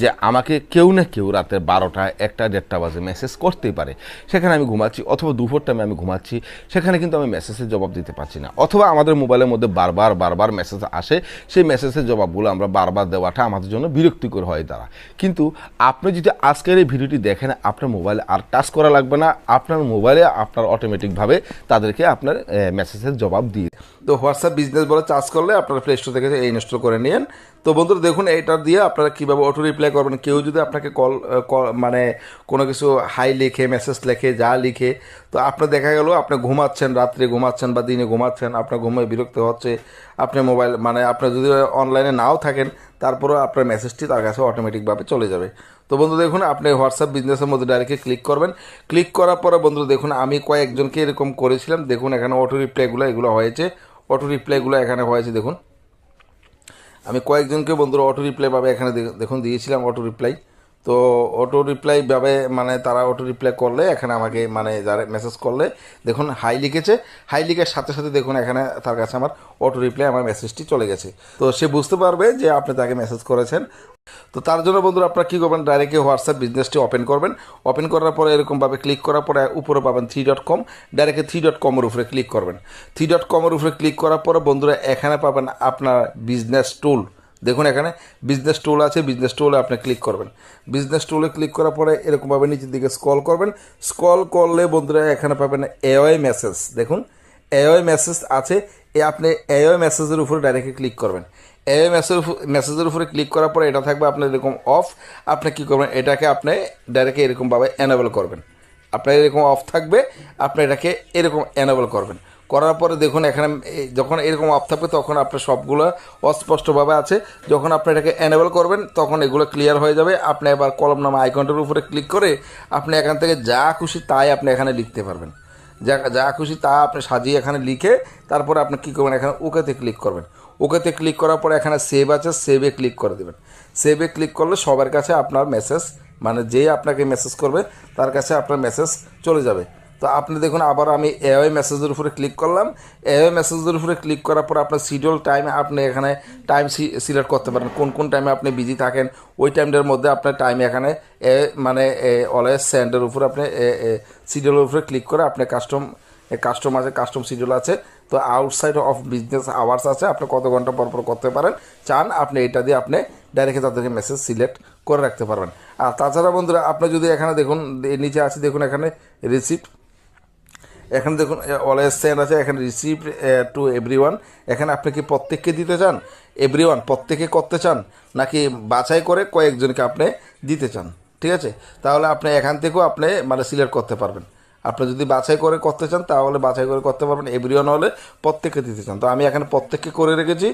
যে আমাকে কেউ না কেউ রাতের বারোটা, একটা দেড়টা বাজে মেসেজ করতেই পারে। সেখানে আমি ঘুমাচ্ছি, অথবা দুপুর টাইমে আমি ঘুমাচ্ছি, সেখানে কিন্তু আমি মেসেজের জবাব দিতে পারছি না। অথবা আমাদের মোবাইলের মধ্যে বারবার বারবার মেসেজ আসে, সেই মেসেজের জবাবগুলো আমরা বারবার দেওয়াটা আমাদের জন্য বিরক্তিকর হয় তারা। কিন্তু আপনি যদি আজকের এই ভিডিওটি দেখেন, আপনার মোবাইলে আর টাচ করা লাগবে না, আপনার মোবাইলে আপনার অটোমেটিকভাবে তাদেরকে আপনার মেসেজের জবাব দিয়ে তো হোয়াটসঅ্যাপ বিজনেস বলে চার্জ করলে আপনার প্লে স্টোর থেকে ইনস্টল করে নিন তো বন্ধুরা দেখুন এটা দিয়ে আপনারা কীভাবে অটো রিপ্লাই করবেন। কেউ যদি আপনাকে কল মানে কোনো কিছু হাই লিখে মেসেজ লেখে, যা লিখে, তো আপনার দেখা গেল, আপনি ঘুমাচ্ছেন, রাত্রে ঘুমাচ্ছেন বা দিনে ঘুমাচ্ছেন, আপনার ঘুমে বিরক্ত হচ্ছে, আপনি মোবাইল মানে আপনার যদি অনলাইনে নাও থাকেন, তারপরেও আপনার মেসেজটি তার কাছে অটোমেটিকভাবে চলে যাবে। তো বন্ধু, দেখুন, আপনি হোয়াটসঅ্যাপ বিজনেসের মধ্যে ডাইরেক্টলি ক্লিক করবেন। ক্লিক করার পরে বন্ধু, দেখুন, আমি কয়েকজনকে এরকম করেছিলাম। দেখুন, এখানে অটো রিপ্লাইগুলো এগুলো হয়েছে। অটো রিপ্লাইগুলো এখানে হয়েছে, দেখুন। আমি কয়েকজনকে বন্ধুরা অটো রিপ্লাই পাবে এখানে দেখুন দিয়েছিলাম অটো রিপ্লাই তো অটো রিপ্লাই ভাবে মানে তারা অটো রিপ্লাই করলে, এখানে আমাকে মানে যারা মেসেজ করলে, দেখুন হাই লিখেছে। হাই লিখার সাথে সাথে দেখুন এখানে তার কাছে আমার অটো রিপ্লাই আমার মেসেজটি চলে গেছে। তো সে বুঝতে পারবে যে আপনি তাকে মেসেজ করেছেন। তো তার জন্য বন্ধুরা আপনারা কী করবেন ডাইরেক্টলি হোয়াটসঅ্যাপ বিজনেসটি ওপেন করবেন। ওপেন করার পরে এরকমভাবে ক্লিক করার পরে উপরে পাবেন three dot com directly three dot কমের উপরে ক্লিক করবেন। থ্রি ডট কমের উপরে ক্লিক করার পরে বন্ধুরা এখানে পাবেন আপনার বিজনেস টুল দেখুন এখানে বিজনেস টুল আছে বিজনেস টুলে আপনি ক্লিক করবেন। বিজনেস টুলে ক্লিক করার পরে এরকমভাবে নিচের দিকে স্কল করবেন। স্কল করলে বন্ধুরা এখানে পাবেন এওয়াই মেসেজ দেখুন এওয়াই মেসেজ আছে, এ আপনি এওয়াই মেসেজের উপরে ডাইরেক্টলি ক্লিক করবেন। এওয়াই মেসেজ মেসেজের উপরে ক্লিক করার পরে এটা থাকবে আপনার এরকম অফ আপনি কী করবেন, এটাকে আপনি ডাইরেক্টলি এরকমভাবে এনেবল করবেন। আপনার এরকম অফ থাকবে, আপনি এটাকে এরকম এনেবল করবেন। করার পরে দেখুন এখানে যখন এরকম অফ থাকবে, তখন আপনার সবগুলো অস্পষ্টভাবে আছে। যখন আপনি এটাকে এনেবল করবেন, তখন এগুলো ক্লিয়ার হয়ে যাবে। আপনি এবার কলম নামা আইকনটার উপরে ক্লিক করে আপনি এখান থেকে যা খুশি তাই আপনি এখানে লিখতে পারবেন। যা যা খুশি তা আপনি সাজিয়ে এখানে লিখে তারপরে আপনি কী করবেন, এখানে ওকেতে ক্লিক করবেন। ওকেতে ক্লিক করার পরে এখানে সেভ আছে সেভে ক্লিক করে দেবেন। সেভে ক্লিক করলে সবার কাছে আপনার মেসেজ মানে যে আপনাকে মেসেজ করবে, তার কাছে আপনার মেসেজ চলে যাবে। তো আপনি দেখুন আবার আমি এওয়াই মেসেজের উপরে ক্লিক করলাম। এওয়াই মেসেজের উপরে ক্লিক করার পর আপনার শিডিউল টাইমে আপনি এখানে টাইম সিলেক্ট করতে পারেন। কোন কোন টাইমে আপনি বিজি থাকেন ওই টাইমটার মধ্যে আপনার টাইম এখানে এ, মানে অলওয়েজ স্যান্ডের উপরে আপনি শিডিউলের উপরে ক্লিক করে আপনি কাস্টম কাস্টম আছে কাস্টম শিডিউল আছে। তো আউটসাইড অফ বিজনেস আওয়ার্স আছে আপনি কত ঘণ্টা পর পর করতে পারেন চান আপনি এটা দিয়ে আপনি ডাইরেক্ট তাদেরকে মেসেজ সিলেক্ট করে রাখতে পারবেন। আর তাছাড়া বন্ধুরা আপনি যদি এখানে দেখুন নিচে আছে দেখুন এখানে রিসিপ্ট এখানে দেখুন অলওয়েজ সেন্ড আছে, এখানে রিসিভ টু এভরি এখানে আপনি কি প্রত্যেককে দিতে চান? এভরি প্রত্যেকে করতে চান? নাকি বাছাই করে কয়েকজনকে আপনি দিতে চান? ঠিক আছে? তাহলে আপনি এখান থেকেও আপনি মানে সিলেক্ট করতে পারবেন। আপনি যদি বাছাই করে করতে চান, তাহলে বাছাই করে করতে পারবেন। এভরি ওয়ান হলে প্রত্যেককে দিতে চান। তো আমি এখানে প্রত্যেককে করে রেখেছি।